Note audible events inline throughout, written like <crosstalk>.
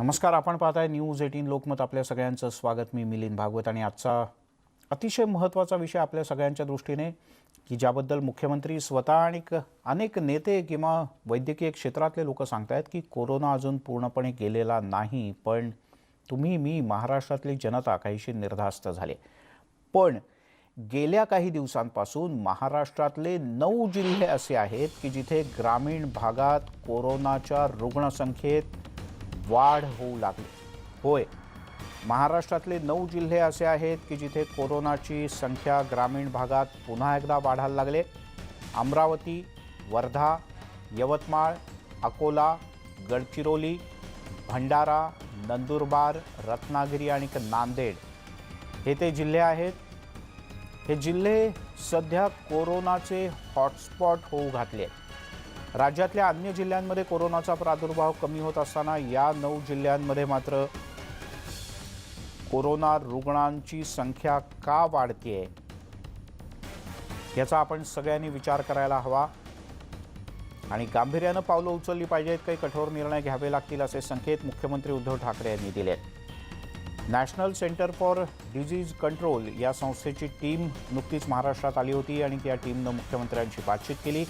नमस्कार आपण पाहताय न्यूज एटीन लोकमत. आपल्या सगळ्यांचं स्वागत. मी मिलिंद भागवत आणि आजचा अतिशय महत्त्वाचा विषय आपल्या सगळ्यांच्या दृष्टीने की ज्याबद्दल मुख्यमंत्री स्वतः आणि अनेक नेते किंवा वैद्यकीय क्षेत्रातले लोक सांगतायत की कोरोना अजून पूर्णपणे गेलेला नाही पण तुम्ही मी महाराष्ट्रातली जनता काहीशी निर्धास्त झाले. पण गेल्या काही दिवसांपासून महाराष्ट्रातले नऊ जिल्हे असे आहेत की जिथे ग्रामीण भागात कोरोनाच्या रुग्णसंख्येत वाढ होऊ लागली. होय महाराष्ट्रातले नऊ जिल्हे असे आहेत की जिथे कोरोनाची संख्या ग्रामीण भागात पुन्हा एकदा वाढायला लागले. अमरावती वर्धा यवतमाळ अकोला गडचिरोली भंडारा नंदुरबार रत्नागिरी आणि नांदेड. हे ते जिल्हे आहेत. हे जिल्हे सध्या कोरोनाचे हॉटस्पॉट होऊ घातले आहेत. राज्यातल्या अन्य जिल्ह्यांमध्ये कोरोनाचा प्रादुर्भाव कमी होत असताना या नऊ जिल्ह्यांमध्ये मात्र कोरोना रुग्णांची संख्या का वाढतीये? याचा आपण सगळ्यांनी विचार करायला हवा. आणि गांभीर्यानं पावलं उचलली पाहिजेत काही कठोर निर्णय घ्यावे लागतील असे संकेत मुख्यमंत्री उद्धव ठाकरे यांनी दिलेत. National centre for disease control या संस्थेची टीम नुकतीच महाराष्ट्रात आली होती आणि त्या टीमनं मुख्यमंत्र्यांशी बातचीत केली.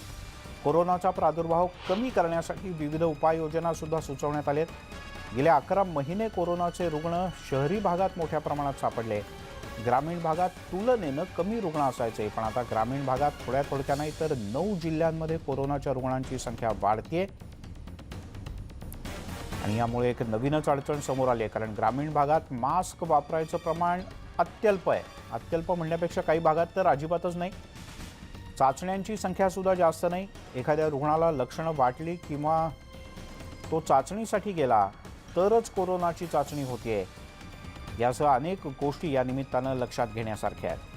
कोरोनाचा प्रादुर्भाव कमी करण्यासाठी विविध उपाययोजनासुद्धा सुचवण्यात आल्यात गेल्या अकरा महिने कोरोनाचे रुग्ण शहरी भागात मोठ्या प्रमाणात सापडले. ग्रामीण भागात तुलनेनं कमी रुग्ण असायचे पण आता ग्रामीण भागात थोड्या थोडक्या नाही तर नऊ जिल्ह्यांमध्ये कोरोनाच्या रुग्णांची संख्या वाढतीये. आणि यामुळे एक नवीनच अडचण समोर आली आहे कारण ग्रामीण भागात मास्क वापरायचं प्रमाण अत्यल्प आहे. अत्यल्प म्हणण्यापेक्षा काही भागात तर अजिबातच नाही. चाचण्यांची संख्या सुद्धा जास्त नाही. एखाद्या रुग्णाला लक्षणं वाटली किंवा तो चाचणीसाठी गेला तरच कोरोनाची चाचणी होतीये. यासह अनेक गोष्टी या निमित्तानं लक्षात घेण्यासारख्या आहेत.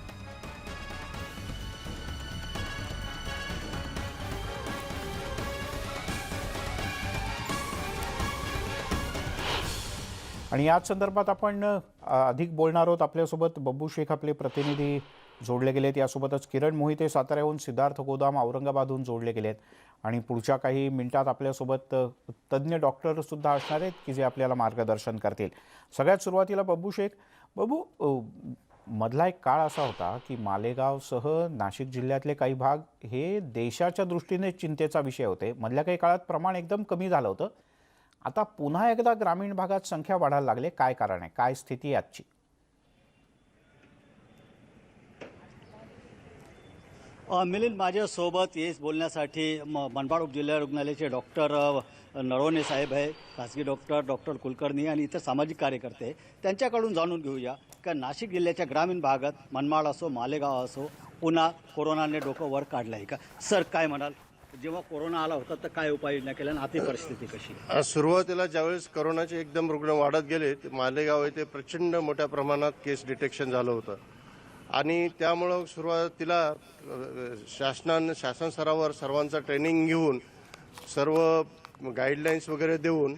आणि याच संदर्भात आपण अधिक बोलणार आहोत. आपल्यासोबत बब्बू शेख आपले प्रतिनिधी जोडले गेलेत. यासोबतच किरण मोहिते साताऱ्याहून सिद्धार्थ गोदाम औरंगाबादहून जोडले गेलेत. आणि पुढच्या काही मिनिटात आपल्यासोबत तज्ज्ञ डॉक्टरसुद्धा असणार आहेत की जे आपल्याला मार्गदर्शन करतील. सगळ्यात सुरुवातीला बब्बू शेख. बब्बू मधला एक काळ असा होता की मालेगावसह नाशिक जिल्ह्यातले काही भाग हे देशाच्या दृष्टीने चिंतेचा विषय होते. मधल्या काही काळात प्रमाण एकदम कमी झालं होतं. आता पुन्हा एकदा ग्रामीण भागात संख्या वाढायला लागले. काय कारण आहे? काय स्थिती आहे आजची? मिलिंद माझ्यासोबत येस बोलण्यासाठी म मनपाड उपजिल्हा रुग्णालयाचे डॉक्टर नळवणे नरवणे साहेब आहे खासगी डॉक्टर डॉक्टर कुलकर्णी आणि इतर सामाजिक कार्यकर्ते त्यांच्याकडून जाणून घेऊया का नाशिक जिल्ह्याच्या ग्रामीण भागात मनमाड असो मालेगाव असो पुन्हा कोरोनाने डोकं वर काढलं आहे का? सर काय म्हणाल? जेव्हा कोरोना आला होता तर काय उपाययोजना केल्या आणि आता परिस्थिती कशी सुरुवातीला ज्यावेळेस करोनाचे एकदम रुग्ण वाढत गेले ते मालेगाव येथे प्रचंड मोठ्या प्रमाणात केस डिटेक्शन झालं होतं. आणि त्यामुळं सुरुवातीला शासनानं शासन स्तरावर सर्वांचं ट्रेनिंग घेऊन सर्व गाईडलाईन्स वगैरे देऊन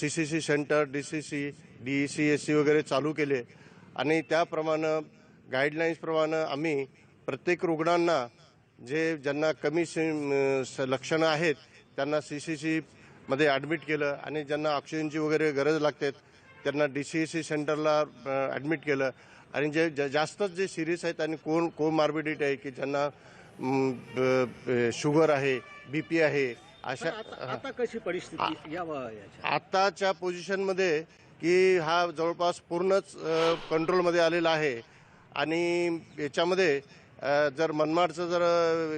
C C C centre D C C D C S C वगैरे चालू केले. आणि त्याप्रमाणे गाईडलाईन्सप्रमाणे आम्ही प्रत्येक रुग्णांना जे ज्यांना कमी लक्षणं आहेत त्यांना सी सी सीमध्ये ॲडमिट केलं आणि ज्यांना ऑक्सिजनची वगैरे गरज लागते त्यांना डी सी ई सी सेंटरला ॲडमिट केलं. आणि जे ज- जास्तच जे सिरियस आहेत आणि कोण कोमार्बिडिटी आहे की ज्यांना शुगर आहे बी पी आहे अशा आता कशी परिस्थिती आताच्या पोझिशनमध्ये की हा जवळपास पूर्णच कंट्रोलमध्ये आलेला आहे. आणि याच्यामध्ये जर मनमाडचा जर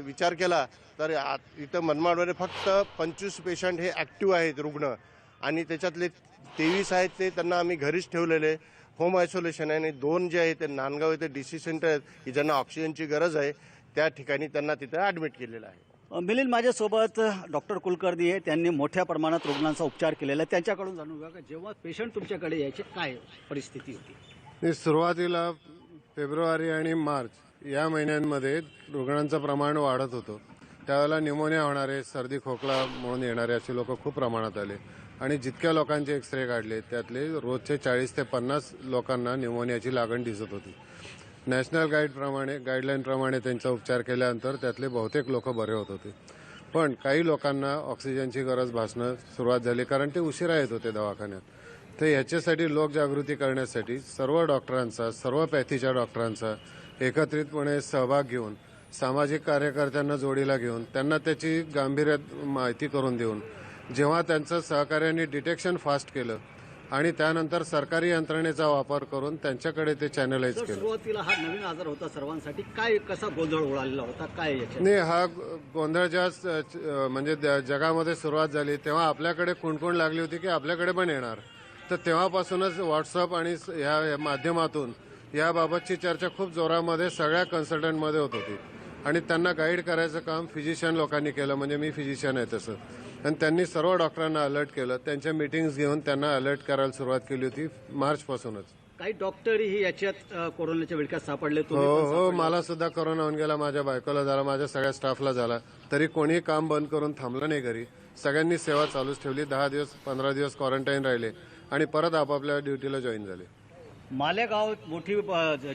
विचार केला तर इथं मनमाडमध्ये फक्त पंचवीस पेशंट हे ॲक्टिव्ह आहेत रुग्ण. आणि त्याच्यातले तेवीस आहेत ते त्यांना आम्ही घरीच ठेवलेले. होम आयसोलेशन आहे आणि दोन जे आहेत ते नांदगाव येथे डी सी सेंटर आहेत की ज्यांना ऑक्सिजनची गरज आहे त्या ठिकाणी त्यांना तिथं ॲडमिट केलेलं आहे. मिलिंद माझ्यासोबत डॉक्टर कुलकर्णी आहे त्यांनी मोठ्या प्रमाणात रुग्णांचा उपचार केलेला आहे. त्यांच्याकडून जाणून घ्या का जेव्हा पेशंट तुमच्याकडे यायचे काय परिस्थिती होती? सुरुवातीला फेब्रुवारी आणि मार्च या महिन्यांमध्ये रुग्णांचं प्रमाण वाढत होतं. त्यावेळेला न्यूमोनिया होणारे सर्दी खोकला म्हणून येणारे असे लोक खूप प्रमाणात आले. आणि जितक्या लोकांचे एक्सरे काढले त्यातले रोजचे चाळीस ते पन्नास लोकांना न्युमोनियाची लागण दिसत होती. नॅशनल गाईडप्रमाणे गाईडलाईनप्रमाणे त्यांचा उपचार केल्यानंतर त्यातले बहुतेक लोक बरे होत होते. पण काही लोकांना ऑक्सिजनची गरज भासणं सुरुवात झाली कारण ते उशिरा येत होते दवाखान्यात. तर याच्यासाठी लोकजागृती करण्यासाठी सर्व डॉक्टरांचा सर्व पॅथीच्या डॉक्टरांचा एकत्रितपणे सहभाग घेऊन सामाजिक कार्यकर्त्यांना जोडीला घेऊन त्यांना त्याची गांभीर्यात माहिती करून देऊन जेव्हा त्यांचं सहकार्याने डिटेक्शन फास्ट केलं आणि त्यानंतर सरकारी यंत्रणेचा वापर करून त्यांच्याकडे ते चॅनलाइज केलं. सुरुवातीला हा नवीन आजार होता सर्वांसाठी. काय कसा गोंधळ उडालेला होता? काय नाही हा गोंधळ ज्या म्हणजे जगामध्ये सुरुवात झाली तेव्हा आपल्याकडे कुणकुण लागली होती की आपल्याकडे पण येणार. तर तेव्हापासूनच व्हॉट्सअप आणि ह्या माध्यमातून याबाबतची चर्चा खूप जोरामध्ये सगळ्या कन्सल्टंटमध्ये होत होती. आणि त्यांना गाईड करायचं काम फिजिशियन लोकांनी केलं म्हणजे मी फिजिशियन आहे तसं. आणि त्यांनी सर्व डॉक्टरांना अलर्ट केलं. त्यांच्या मिटिंग्स घेऊन त्यांना अलर्ट करायला सुरुवात केली होती मार्चपासूनच काही डॉक्टरही याच्यात कोरोनाच्या विळख्यात सापडले हो हो मला सुद्धा कोरोना होऊन गेला माझ्या बायकोला झाला माझ्या सगळ्या स्टाफला झाला. तरी कोणीही काम बंद करून थांबलं नाही घरी. सगळ्यांनी सेवा चालूच ठेवली. दहा दिवस पंधरा दिवस क्वारंटाईन राहिले आणि परत आपापल्या ड्युटीला जॉईन झाले. मालेगाव मोठी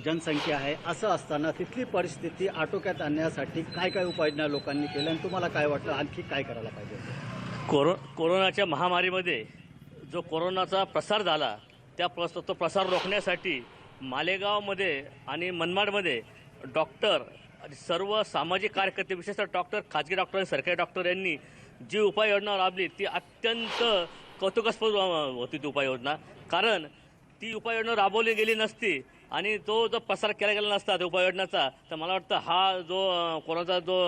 जनसंख्या आहे. असं असताना तिथली परिस्थिती आटोक्यात आणण्यासाठी काय काय उपाययोजना लोकांनी केल्या आणि तुम्हाला काय वाटलं? आणखी काय करायला पाहिजे? कोरो कोरोनाच्या महामारीमध्ये जो कोरोनाचा प्रसार झाला त्या प्रस तो प्रसार रोखण्यासाठी मालेगावमध्ये आणि मनमाडमध्ये डॉक्टर सर्व सामाजिक कार्यकर्ते विशेषतः डॉक्टर खाजगी डॉक्टर आणि सरकारी डॉक्टर यांनी जी उपाययोजना राबली ती अत्यंत कौतुकास्पद होती ती उपाययोजना. कारण ती उपाययोजना राबवली गेली नसती आणि तो जो प्रसार केला गेला नसता त्या उपाययोजनाचा तर मला वाटतं हा जो कोरोनाचा जो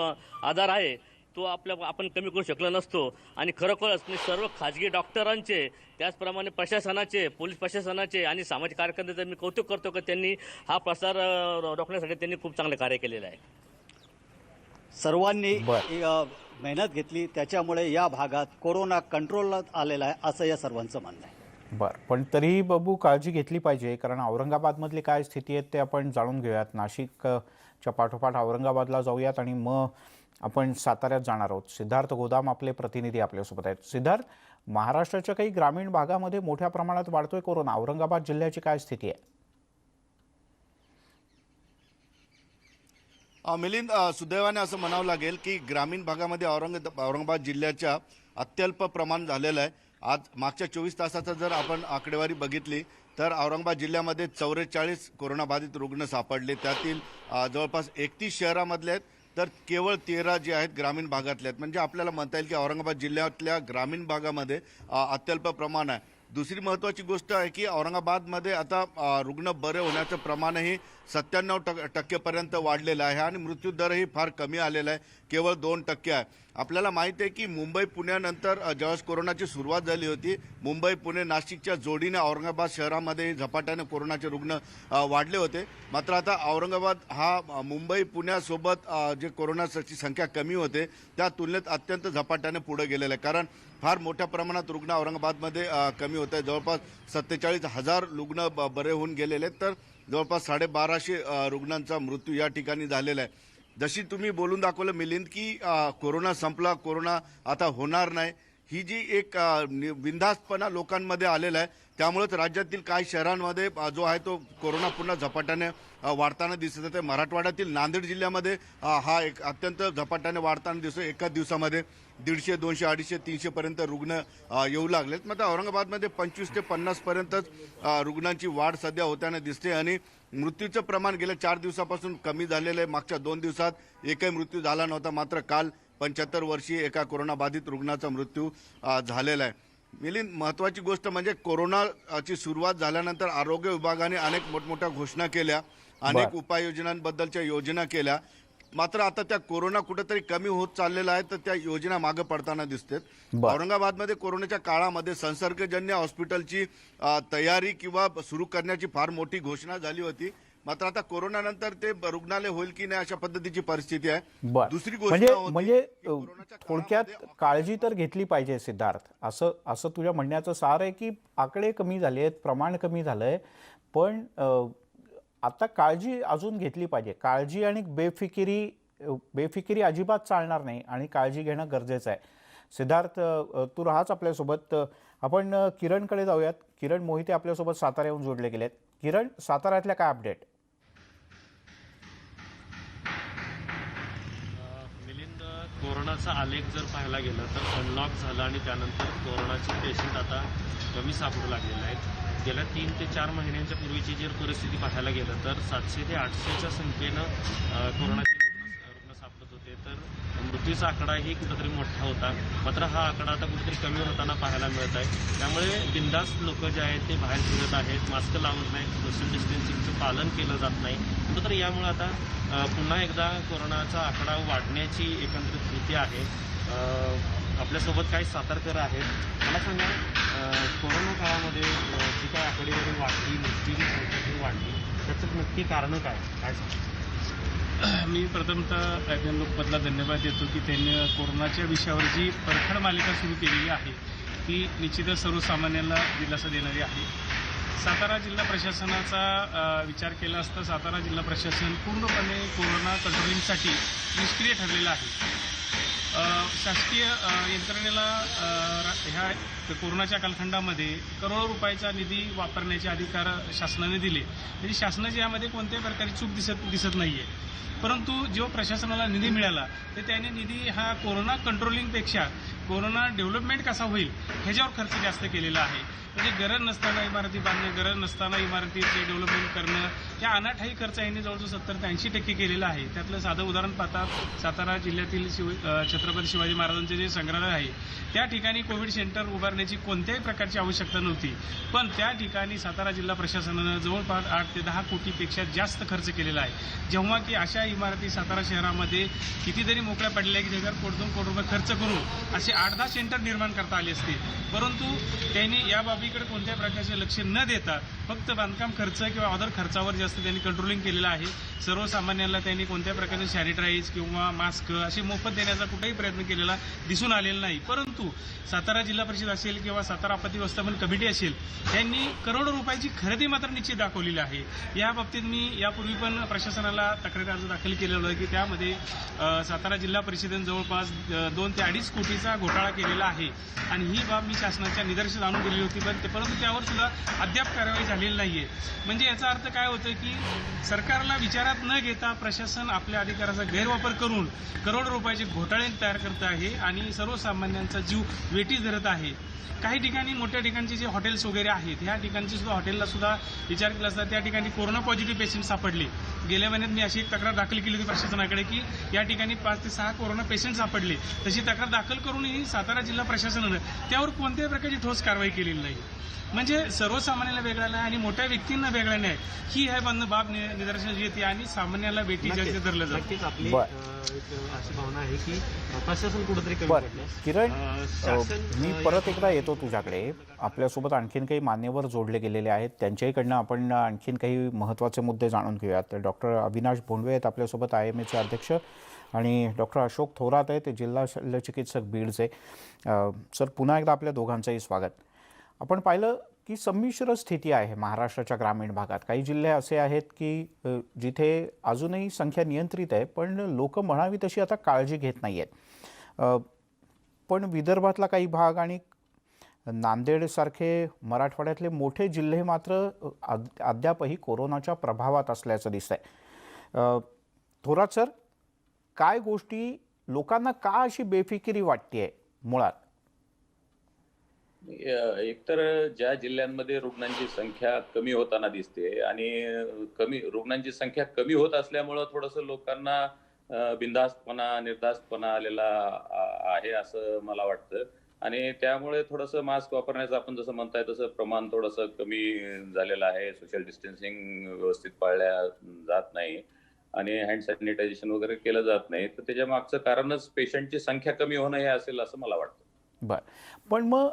आजार आहे तो आपल्या आपण कमी करू शकलो नसतो. आणि खरोखरच मी सर्व खाजगी डॉक्टरांचे त्याचप्रमाणे प्रशासनाचे पोलीस प्रशासनाचे आणि सामाजिक कार्यकर्त्यांचे मी कौतुक करतो की त्यांनी हा प्रसार रोखण्यासाठी त्यांनी खूप चांगलं कार्य केलेलं आहे. सर्वांनी मेहनत घेतली. त्याच्यामुळे या भागात कोरोना कंट्रोलला आलेला आहे असं या सर्वांचं म्हणणं आहे. बरं. पण तरीही बाबू काळजी घेतली पाहिजे कारण औरंगाबादमधली काय स्थिती आहे ते आपण जाणून घेऊयात. नाशिकच्या पाठोपाठ औरंगाबादला जाऊयात आणि मग आपण साताऱ्यात जाणार आहोत. सिद्धार्थ गोदाम आपले प्रतिनिधी आपल्यासोबत आहेत. सिद्धार्थ महाराष्ट्राच्या काही ग्रामीण भागामध्ये मोठ्या प्रमाणात वाढतोय कोरोना. औरंगाबाद जिल्ह्याची काय स्थिती आहे? मिलिंद सुदैवाने असं म्हणावं लागेल की ग्रामीण भागामध्ये औरंग औरंगाबाद जिल्ह्याच्या अत्यल्प प्रमाण झालेलं आहे. आज मागच्या चोवीस तासाचा जर आपण आकडेवारी बघितली तर औरंगाबाद जिल्ह्यामध्ये चौवेचाळीस कोरोनाबाधित रुग्ण सापडले. त्यातील जवळपास एकतीस शहरामधले आहेत. तर केवळ तेरा जे आहेत ग्रामीण भागातले आहेत. म्हणजे आपल्याला म्हणता येईल की औरंगाबाद जिल्ह्यातल्या ग्रामीण भागामध्ये अत्यल्प प्रमाण आहे. दुसरी महत्त्वाची गोष्ट आहे की औरंगाबादमध्ये आता रुग्ण बरे होण्याचं प्रमाणही सत्त्याण्णव टक टक्केपर्यंत वाढलेलं आहे आणि मृत्यूदरही फार कमी आलेला आहे. केवळ दोन टक्के आहे. आपल्याला माहीत आहे की मुंबई पुण्यानंतर ज्यावेळेस कोरोनाची सुरुवात झाली होती मुंबई पुणे नाशिकच्या जोडीने औरंगाबाद शहरामध्ये झपाट्याने कोरोनाचे रुग्ण वाढले होते. मात्र आता औरंगाबाद हा मुंबई पुण्यासोबत जे कोरोनाची संख्या कमी होते त्या तुलनेत अत्यंत झपाट्याने पुढे गेलेलं आहे कारण फार मोठ्या प्रमाणात रुग्ण औरंगाबादमध्ये कमी होत आहे जवळपास सत्तेचाळीस हजार रुग्ण ब- बरे होऊन गेलेले आहेत. तर जवळपास साडेबाराशे रुग्णांचा मृत्यू या ठिकाणी झालेला आहे. जशी तुम्ही बोलून दाखवलं मिलिंद की कोरोना संपला कोरोना आता होणार नाही ही जी एक बिंधास्तपणा नि- लोकांमध्ये आलेला आहे त्यामुळेच राज्यातील काही शहरांमध्ये जो आहे तो कोरोना पुन्हा झपाट्याने वाढताना दिसत आहे. मराठवाड्यातील नांदेड जिल्ह्यामध्ये हा एक अत्यंत झपाट्याने वाढताना दिसतो एकाच दिवसामध्ये. दीडशे दोनशे अडीचशे तीनशे पर्यंत रुग्ण येऊ लागलेत. मात्र औरंगाबादमध्ये पंचवीस ते पन्नास पर्यंतच अ, रुग्णांची वाढ सध्या होताना दिसते आणि मृत्यूचं प्रमाण गेल्या चार दिवसापासून कमी झालेलं आहे. मागच्या दोन दिवसात एकही मृत्यू झाला नव्हता. मात्र काल पंच्याहत्तर वर्षीय एका कोरोनाबाधित रुग्णाचा मृत्यू झालेला आहे. मिलिंद महत्वाची गोष्ट म्हणजे कोरोनाची सुरुवात झाल्यानंतर आरोग्य विभागाने अनेक मोठमोठ्या घोषणा केल्या अनेक. उपाययोजनांबद्दलच्या योजना केल्या. मात्र आता त्या कोरोना कुठेतरी कमी होत चाललेला आहे तर त्या योजना मागे पडताना दिसतात. औरंगाबादमध्ये कोरोनाच्या काळामध्ये संसर्गजन्य हॉस्पिटलची तयारी किंवा सुरू करण्याची फार मोठी घोषणा झाली होती. मात्र आता कोरोनानंतर ते रुग्णालय होईल की नाही अशा पद्धतीची परिस्थिती आहे. दुसरी गोष्ट म्हणजे म्हणजे थोडक्यात काळजी तर घेतली पाहिजे सिद्धार्थ. असं असं तुझ्या म्हणण्याचं सार आहे की आकडे कमी झाले आहेत प्रमाण कमी झालंय. पण आता काळजी अजून घेतली पाहिजे. काळजी आणि बेफिकिरी बेफिकिरी अजिबात चालणार नाही आणि काळजी घेणं गरजेचं आहे. सिद्धार्थ तू राहाच आपल्यासोबत. आपण किरणकडे जाऊयात. किरण मोहिते आपल्यासोबत साताऱ्याहून जोडले गेलेत. किरण साताऱ्यातल्या काय अपडेट मिलिंद कोरोना कोरोनाचा आलेख जर पाहायला गेलं तर अनलॉक झालं आणि त्यानंतर कोरोनाचे पेशंट आता कमी सापडू लागलेले आहेत. गेल्या तीन ते चार महिन्यांच्या पूर्वीची जर परिस्थिती पाहायला गेलं तर सातशे ते आठशेच्या संख्येनं कोरोना कोरोनाचे रुग्ण रुग्ण सापडत होते तर मृत्यूचा आकडाही कुठंतरी मोठा होता. मात्र हा आकडा आता कुठेतरी कमी होताना पाहायला मिळत आहे. त्यामुळे बिंदास्त लोक जे आहेत ते बाहेर फिरत आहेत. मास्क लावत नाहीत. सोशल डिस्टन्सिंगचं पालन केलं जात नाही. कुठंतरी यामुळे आता पुन्हा एकदा कोरोनाचा आकडा वाढण्याची एकंदरीत भीती आहे. आपल्यासोबत काही सातारकर आहेत. मला सांगा कोरोना काळामध्ये जी काय आकडेवारी वाढली मृत्यूची संख्या वाढली त्याचं नक्की कारण काय काय सांगा मी प्रथमतः अभियान लोकमतला धन्यवाद देतो की त्यांनी कोरोनाच्या विषयावर जी परखड मालिका सुरू केलेली आहे ती निश्चितच सर्वसामान्यांना दिलासा देणारी आहे. सातारा जिल्हा प्रशासनाचा विचार केला असता सातारा जिल्हा प्रशासन पूर्णपणे कोरोना कंट्रोलिंगसाठी निष्क्रिय ठरलेलं आहे. शासकीय यंत्रणेला ह्या कोरोनाच्या कालखंडामध्ये करोडो रुपयाचा निधी वापरण्याचे अधिकार शासनाने दिले. म्हणजे शासनाची यामध्ये कोणत्याही प्रकारची चूक दिसत दिसत नाही आहे परंतु जो प्रशासनाला निधी मिळाला तर त्याने निधी हा कोरोना कंट्रोलिंगपेक्षा कोरोना डेव्हलपमेंट कसा होईल ह्याच्यावर खर्च जास्त केलेला आहे. म्हणजे गरज नसताना इमारती बांधणे गरज नसताना इमारतीचे डेव्हलपमेंट करणं या अनाठाई खर्च यांनी जवळजवळ सत्तर ते ऐंशी टक्के केलेला आहे. त्यातलं साधं उदाहरण पाहता सातारा जिल्ह्यातील शिव छत्रपती शिवाजी महाराजांचे जे संग्रहालय आहे त्या ठिकाणी कोविड सेंटर उभारण्याची कोणत्याही प्रकारची आवश्यकता नव्हती. पण त्या ठिकाणी सातारा जिल्हा प्रशासनानं जवळपास आठ ते दहा कोटीपेक्षा जास्त खर्च केलेला आहे. जेव्हा की अशा इमारती सातारा शहरामध्ये कितीतरी मोकळ्या पडलेल्या की त्याच्यावर कोट दोन कोटी रुपये खर्च करून असे आठ दहा सेंटर निर्माण करता आले असते परंतु त्यांनी याबाबत बाबीकडे कोणत्याही प्रकारचे लक्ष न देता फक्त बांधकाम खर्च किंवा अदर खर्चावर जास्त त्यांनी कंट्रोलिंग केलेलं आहे. सर्वसामान्यांना त्यांनी कोणत्या प्रकारचे सॅनिटाईज किंवा मास्क असे मोफत देण्याचा कुठेही प्रयत्न केलेला दिसून आलेला नाही. परंतु सातारा जिल्हा परिषद असेल किंवा सातारा आपत्ती व्यवस्थापन कमिटी असेल त्यांनी करोडो रुपयाची खरेदी मात्र निश्चित दाखवलेली आहे. या बाबतीत मी यापूर्वी पण प्रशासनाला तक्रारी अर्ज दाखल केलेला आहे की त्यामध्ये सातारा जिल्हा परिषदेनं जवळपास दोन ते अडीच कोटीचा घोटाळा केलेला आहे. आणि ही बाब मी शासनाच्या निदर्शनास आणून दिली होती. बनते. ते परंतु त्यावर सुद्धा अद्याप कारवाई झालेली नाही आहे म्हणजे याचा अर्थ काय होतं की सरकारला विचारात न घेता प्रशासन आपल्या अधिकाराचा गैरवापर करून करोड रुपयाचे घोटाळे तयार करत आहे आणि सर्वसामान्यांचा जीव वेटीस धरत आहे. काही ठिकाणी मोठ्या ठिकाणचे जे हॉटेल्स वगैरे आहेत ह्या ठिकाणची सुद्धा हॉटेलला सुद्धा विचार केला असता त्या ठिकाणी कोरोना पॉझिटिव्ह पेशंट सापडले. गेल्या महिन्यात मी अशी एक तक्रार दाखल केली होती प्रशासनाकडे की या ठिकाणी पाच ते सहा कोरोना पेशंट सापडले. तशी तक्रार दाखल करूनही सातारा जिल्हा प्रशासनानं त्यावर कोणत्याही प्रकारची ठोस कारवाई केलेली नाही. म्हणजे सर्वसामान्याला वेगळा नाही आणि मोठ्या व्यक्तींना वेगळा नाही. ही आहे बंद बाब निदर्शनास येते आणि सामान्याला बेटी जास्त धरलं जातं. नक्कीच आपली बर. अ, एक अशी भावना आहे की प्रशासन कुठंतरी कमी बरं. पडलं किरण अ, मी परत एकदा येतो तुझ्याकडे. आपल्यासोबत आणखीन काही मान्यवर जोडले गेलेले आहेत. त्यांच्याहीकडनं आपण आणखीन काही महत्त्वाचे मुद्दे जाणून घेऊयात. डॉक्टर अविनाश भोंडवे आहेत आपल्यासोबत आय एम एचे अध्यक्ष आणि डॉक्टर अशोक थोरात आहेत ते जिल्हा शल्यचिकित्सक बीडचे. अ, सर पुन्हा एकदा आपल्या दोघांचंही स्वागत. आपण पाहिलं की संमिश्र स्थिती आहे महाराष्ट्राच्या ग्रामीण भागात. काही जिल्हे असे आहेत की जिथे अजूनही संख्या नियंत्रित आहे पण लोक म्हणावी तशी आता काळजी घेत नाही आहेत पण विदर्भातला काही भाग आणि नांदेडसारखे मराठवाड्यातले मोठे जिल्हे मात्र अद्यापही कोरोनाच्या प्रभावात असल्याचं दिसतंय. थोरात सर काय गोष्टी लोकांना का अशी बेफिकिरी वाटते आहे मुळात? एकतर ज्या जिल्ह्यांमध्ये रुग्णांची संख्या कमी होताना दिसते आणि कमी रुग्णांची संख्या कमी होत असल्यामुळं थोडंसं लोकांना बिंदास्तपणा बिनधास्तपणा निर्धास्तपणा आलेला आहे असं मला वाटतं. आणि त्यामुळे थोडंसं मास्क वापरण्याचं आपण जसं म्हणताय तसं प्रमाण थोडंसं कमी झालेलं आहे. सोशल डिस्टन्सिंग व्यवस्थित पाळल्या जात नाही आणि हँड सॅनिटायझेशन वगैरे केलं जात नाही. तर त्याच्या मागचं कारणच पेशंटची संख्या कमी होणं हे असेल असं मला वाटतं. बर. पण मग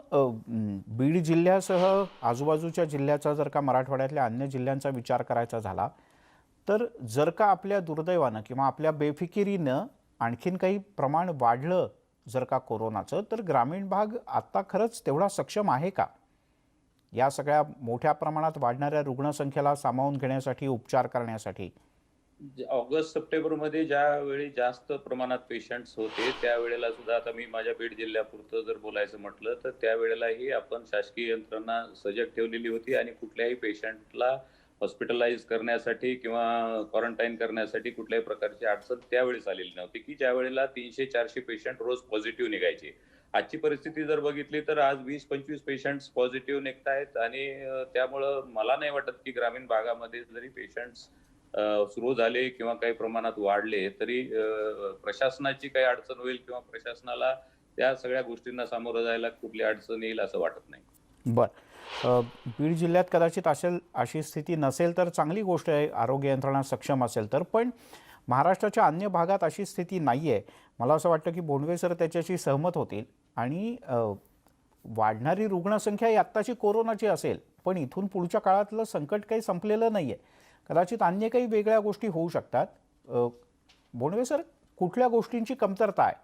बीड जिल्ह्यासह आजूबाजूच्या जिल्ह्याचा जर का मराठवाड्यातल्या अन्य जिल्ह्यांचा विचार करायचा झाला तर जर का आपल्या दुर्दैवानं किंवा आपल्या बेफिकिरीनं आणखीन काही प्रमाण वाढलं जर का कोरोनाचं तर ग्रामीण भाग आत्ता खरंच तेवढा सक्षम आहे का? या सगळ्या मोठ्या प्रमाणात वाढणाऱ्या रुग्णसंख्येला सामावून घेण्यासाठी उपचार करण्यासाठी ऑगस्ट सप्टेंबरमध्ये ज्यावेळी जास्त प्रमाणात पेशंट्स होते त्यावेळेला सुद्धा आता मी माझ्या बीड जिल्ह्यापुरतं जर बोलायचं म्हटलं तर त्यावेळेलाही आपण शासकीय यंत्रणा सजग ठेवलेली होती आणि कुठल्याही पेशंटला हॉस्पिटलाइज करण्यासाठी किंवा क्वारंटाईन करण्यासाठी कुठल्याही प्रकारची अडचण त्यावेळेस आलेली नव्हती की ज्या वेळेला तीनशे चारशे पेशंट रोज पॉझिटिव्ह निघायचे. आजची परिस्थिती जर बघितली तर आज वीस पंचवीस पेशंट पॉझिटिव्ह निघत आहेत आणि त्यामुळं मला नाही वाटत की ग्रामीण भागामध्ये जरी पेशंट्स सुरू झाले किंवा काही प्रमाणात वाढले तरी प्रशासनाची काही अडचण होईल किंवा प्रशासनाला त्या सगळ्या गोष्टींना सामोरं जायला कुठली अडचण येईल असं वाटत नाही. बर. बीड जिल्ह्यात कदाचित असेल अशी स्थिती नसेल तर चांगली गोष्ट आहे आरोग्य यंत्रणा सक्षम असेल तर पण महाराष्ट्राच्या अन्य भागात अशी स्थिती नाही आहे मला असं वाटतं की भोंडवे सर त्याच्याशी सहमत होतील आणि वाढणारी रुग्णसंख्या ही आत्ताची कोरोनाची असेल पण इथून पुढच्या काळातलं संकट काही संपलेलं नाही आहे कदाचित अन्य काही वेगळ्या गोष्टी होऊ शकतात. अ, सर कुठल्या गोष्टींची कमतरता आहे?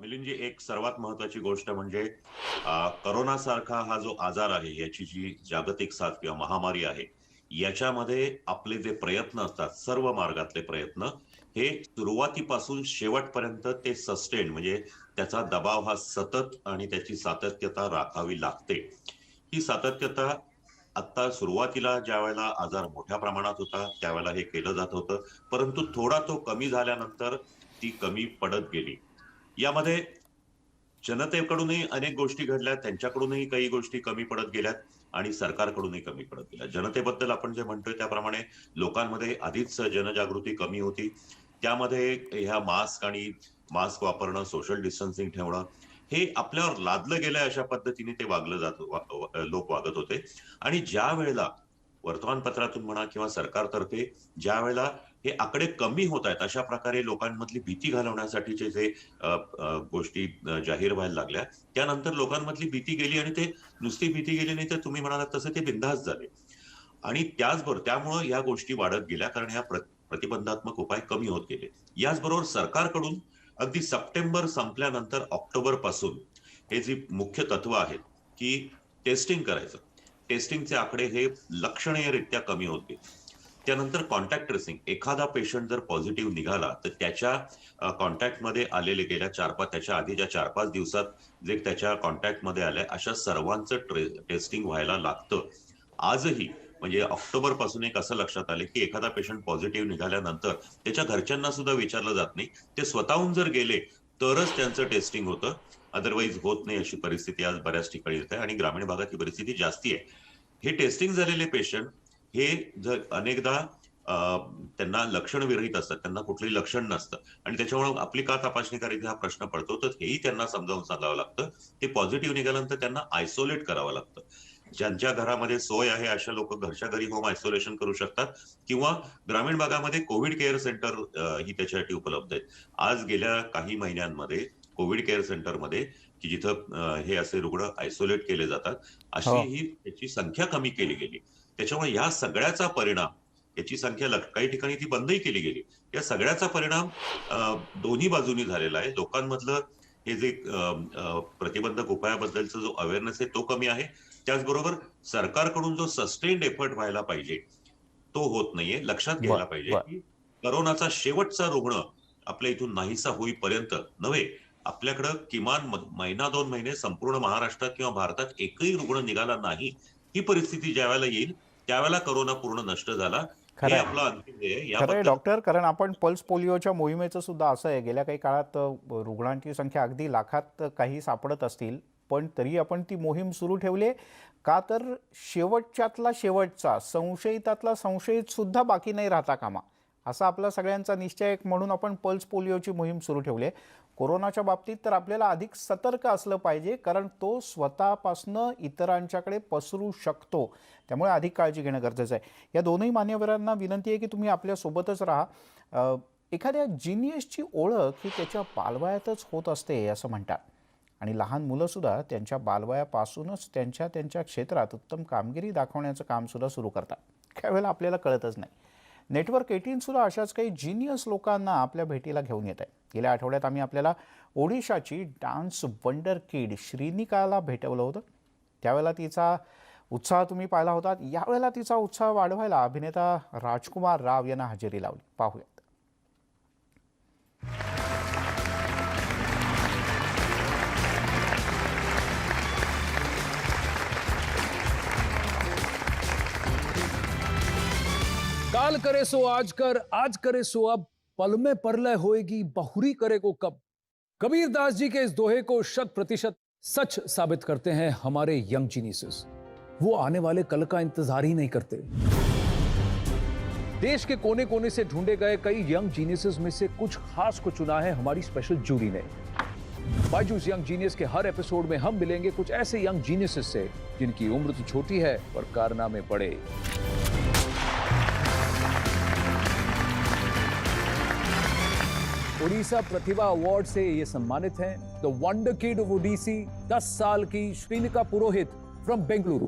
मिलिंदजी एक सर्वात महत्वाची गोष्ट म्हणजे करोना करोनासारखा हा जो आजार आहे याची जी जागतिक साथ किंवा महामारी आहे याच्यामध्ये आपले जे प्रयत्न असतात सर्व मार्गातले प्रयत्न हे सुरुवातीपासून शेवटपर्यंत ते सस्टेन म्हणजे त्याचा दबाव हा सतत आणि त्याची सातत्यता राखावी लागते. ही सातत्यता आता सुरुवातीला ज्या वेळेला आजार मोठ्या प्रमाणात होता त्यावेळेला हे केलं जात होतं. परंतु थोडा तो कमी झाल्यानंतर ती कमी पडत गेली. यामध्ये जनतेकडूनही अनेक गोष्टी घडल्या त्यांच्याकडूनही काही गोष्टी कमी पडत गेल्यात आणि सरकारकडूनही कमी पडत गेल्या. जनतेबद्दल आपण जे म्हणतोय त्याप्रमाणे लोकांमध्ये आधीच जनजागृती कमी होती. त्यामध्ये ह्या मास्क आणि मास्क वापरणं सोशल डिस्टन्सिंग ठेवणं हे आपल्यावर लादलं गेलंय अशा पद्धतीने ते वागलं जात लोक वागत होते. आणि ज्या वेळेला वर्तमानपत्रातून म्हणा किंवा सरकारतर्फे ज्या वेळेला हे आकडे कमी होत आहेत अशा प्रकारे लोकांमधली भीती घालवण्यासाठीचे जे गोष्टी जाहीर व्हायला लागल्या त्यानंतर लोकांमधली भीती गेली आणि ते नुसती भीती गेली नाही तर तुम्ही म्हणालात तसं ते बिंदास झाले. आणि त्याचबरोबर त्यामुळं या गोष्टी वाढत गेल्या कारण या प्रतिबंधात्मक उपाय कमी होत गेले. याचबरोबर सरकारकडून अगदी सप्टेंबर संपल्यानंतर ऑक्टोबरपासून हे जी मुख्य तत्व आहेत की टेस्टिंग करायचं. टेस्टिंगचे आकडे हे लक्षणीयरित्या कमी होते. त्यानंतर कॉन्टॅक्ट ट्रेसिंग एखादा पेशंट जर पॉझिटिव्ह निघाला तर त्याच्या कॉन्टॅक्टमध्ये आलेले गेल्या चार पाच त्याच्या आधीच्या चार पाच दिवसात जे त्याच्या कॉन्टॅक्टमध्ये आलंय अशा सर्वांचं टेस्टिंग व्हायला लागतं. आजही म्हणजे ऑक्टोबरपासून एक असं लक्षात आले की एखादा पेशंट पॉझिटिव्ह निघाल्यानंतर त्याच्या घरच्यांना सुद्धा विचारलं जात नाही. ते स्वतःहून जर गेले तरच त्यांचं टेस्टिंग होतं. अदरवाईज होत नाही अशी परिस्थिती आज बऱ्याच ठिकाणी येत आहे आणि ग्रामीण भागात ही परिस्थिती जास्ती आहे. हे टेस्टिंग झालेले पेशंट हे जर अनेकदा त्यांना लक्षण विरहित असतात त्यांना कुठलंही लक्षण नसतं. आणि त्याच्यामुळे आपली का तपासणी करायची हा प्रश्न पडतो. तर हेही त्यांना समजावून सांगावं लागतं. ते पॉझिटिव्ह निघाल्यानंतर त्यांना आयसोलेट करावं लागतं. ज्यांच्या घरामध्ये सोय आहे अशा लोक घरच्या घरी होम आयसोलेशन करू शकतात किंवा ग्रामीण भागामध्ये कोविड केअर सेंटर ही त्याच्यासाठी उपलब्ध आहेत. आज गेल्या काही महिन्यांमध्ये कोविड केअर सेंटरमध्ये की जिथं हे असे रुग्ण आयसोलेट केले जातात अशी हो. ही त्याची संख्या कमी केली गेली. त्याच्यामुळे या सगळ्याचा परिणाम याची संख्या काही ठिकाणी ती बंदही केली गेली. या सगळ्याचा परिणाम दोन्ही बाजूनी झालेला आहे. लोकांमधलं हे जे प्रतिबंधक उपायाबद्दलचा जो अवेअरनेस आहे तो कमी आहे. त्याचबरोबर सरकारकडून जो सस्टेन्ड एफर्ट व्हायला पाहिजे तो होत नाहीये. लक्षात घ्यायला पाहिजे. की करोनाचा शेवटचा रुग्ण आपल्या इथून नाहीसा होईपर्यंत नव्हे आपल्याकडं किमान महिना दोन महिने संपूर्ण महाराष्ट्रात किंवा भारतात एकही रुग्ण निघाला नाही ही परिस्थिती ज्या वेळेला येईल त्यावेळेला करोना पूर्ण नष्ट झाला. हे डॉक्टर कारण आपण पल्स पोलिओच्या मोहिमेचं सुद्धा असं आहे गेल्या काही काळात रुग्णांची संख्या अगदी लाखात काही सापडत असतील. पण तरी आपण ती मोहीम सुरू ठेवली का तर शेवटच्यातला शेवटचा संशयितातला संशयितसुद्धा बाकी नाही राहता कामा. असा आपला सगळ्यांचा निश्चय एक म्हणून आपण पल्स पोलिओची मोहीम सुरू ठेवली आहे. कोरोनाच्या बाबतीत तर आपल्याला अधिक सतर्क असलं पाहिजे कारण तो स्वतःपासनं इतरांच्याकडे पसरू शकतो. त्यामुळे अधिक काळजी घेणं गरजेचं आहे. या दोनही मान्यवरांना विनंती आहे की तुम्ही आपल्यासोबतच राहा. एखाद्या जिनियसची ओळख ही त्याच्या पालवायातच होत असते असं म्हणतात. आणि लहान मुलंसुद्धा त्यांच्या बालवयापासूनच त्यांच्या त्यांच्या क्षेत्रात उत्तम कामगिरी दाखवण्याचं कामसुद्धा सुरू करतात. काही वेळेला आपल्याला कळतच नाही. नेटवर्क एटीनसुद्धा अशाच काही जिनियस लोकांना आपल्या भेटीला घेऊन येत आहे. गेल्या आठवड्यात आम्ही आपल्याला ओडिशाची डान्स वंडर किड श्रीनिकाला भेटवलं होतं. त्यावेळेला तिचा उत्साह तुम्ही पाहिला होता यावेळेला तिचा उत्साह वाढवायला अभिनेता राजकुमार राव यांना हजेरी लावली. पाहूया. काल करे सो आज कर, आज करे सो अब। पल में परलय होएगी, बहुरी करे को कब? कबीर दास जी के इस दोहे को शत प्रतिशत सच साबित करते हैं हमारे यंग जीनियसेस। वो आने वाले कल का इंतज़ार ही नहीं करते। देश के कोने कोने से ढूंढे गए कई यंग जीनियसेस में से कुछ खास को चुना है हमारी स्पेशल जूरी ने। बाइजूस यंग जीनियस के हर एपिसोड में हम मिलेंगे कुछ ऐसे यंग जीनियसेस से, जिनकी उम्र तो छोटी है पर कारनामे बड़े। ओडिशा प्रतिभा अवार्ड से ये सम्मानित हैं the wonder kid of Odissi 10 साल की श्रीनिका पुरोहित फ्रॉम बेंगलुरु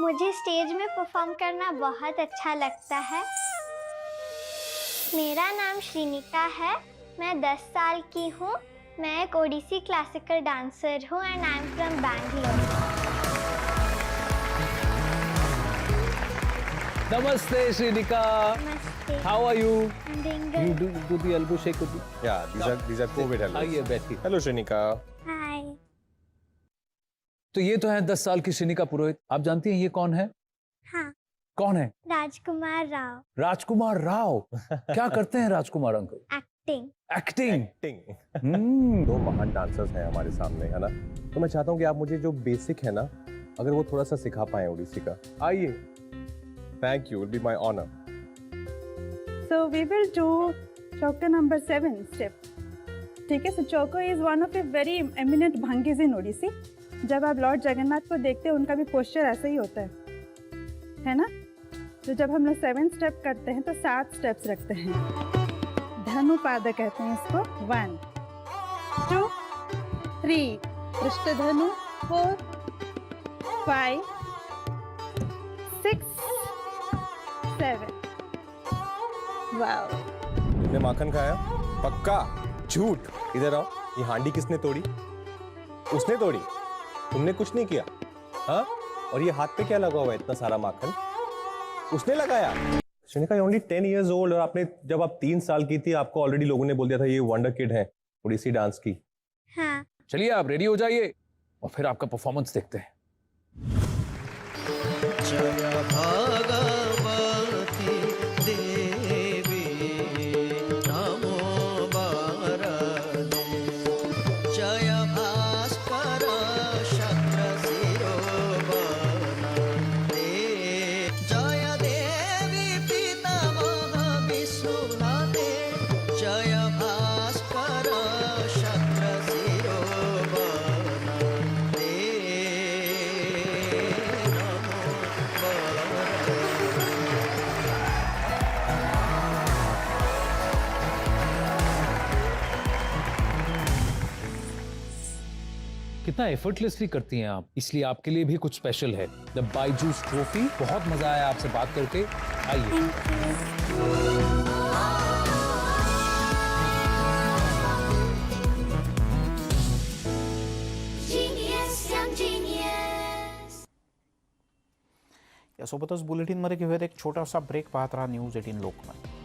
मुझे स्टेज में परफॉर्म करना बहुत अच्छा लगता है। मेरा नाम श्रीनिका है, मैं 10 साल की हूँ, मैं एक ओडिसी क्लासिकल डांसर हूँ and I am from Bangalore Namaste Shrinika. Namaste. How are you I'm doing you good. Do do the elbow shake with Yeah, these are these are COVID hellos. आइए बैठिए। Hello, Shanika. Hi. तो ये तो है 10 साल की श्रीनिका पुरोहित। आप जानती हैं ये कौन है? हाँ। कौन है? राजकुमार राव। राजकुमार राव? <laughs> क्या करते हैं राजकुमार अंकल? Acting acting. हम्म। दो महान डांसर्स हैं हमारे सामने है ना? तो मैं चाहता हूँ कि आप मुझे जो बेसिक है ना अगर वो थोड़ा सा सिखा पाए ओडिसी का। आइए। Thank you will be my honour So we will do Chokka number seven step. ठीक है so chauka is one of a very eminent भंगीज in Odissi जब आप लॉर्ड जगन्नाथ को देखते हैं, उनका भी पोस्चर ऐसा ही होता है। है ना? तो जब हम लोग सेवन स्टेप करते हैं तो सात स्टेप्स रखते हैं। धनुपाद कहते हैं इसको वन टू थ्री पृष्ठ धनु फोर फाइव सेवन वाओ तुमने माखन खाया? पक्का? झूठ। इधर आओ। ये हांडी किसने तोड़ी? उसने तोड़ी। तुमने कुछ नहीं किया। हाँ? और ये हाथ पे क्या लगा हुआ है इतना सारा माखन? उसने लगाया। Shanika only ten years old और आपने जब आप तीन साल की थी आपको ऑलरेडी लोगों ने बोल दिया था ये वंडर किड है। ओडिसी डांस की। हाँ। चलिए आप रेडी हो जाइए और फिर आपका परफॉर्मेंस देखते हैं। कितना एफर्टलेसली करती हैं आप। इसलिए आपके लिए भी कुछ स्पेशल है। द बाइजूस ट्रॉफी बहुत मज़ा आया आपसे बात करके। आइए. यासोबतच बुलेटिनमध्ये घेऊयात एक छोटासा ब्रेक पाहत राहा न्यूज़ एटीन लोकमत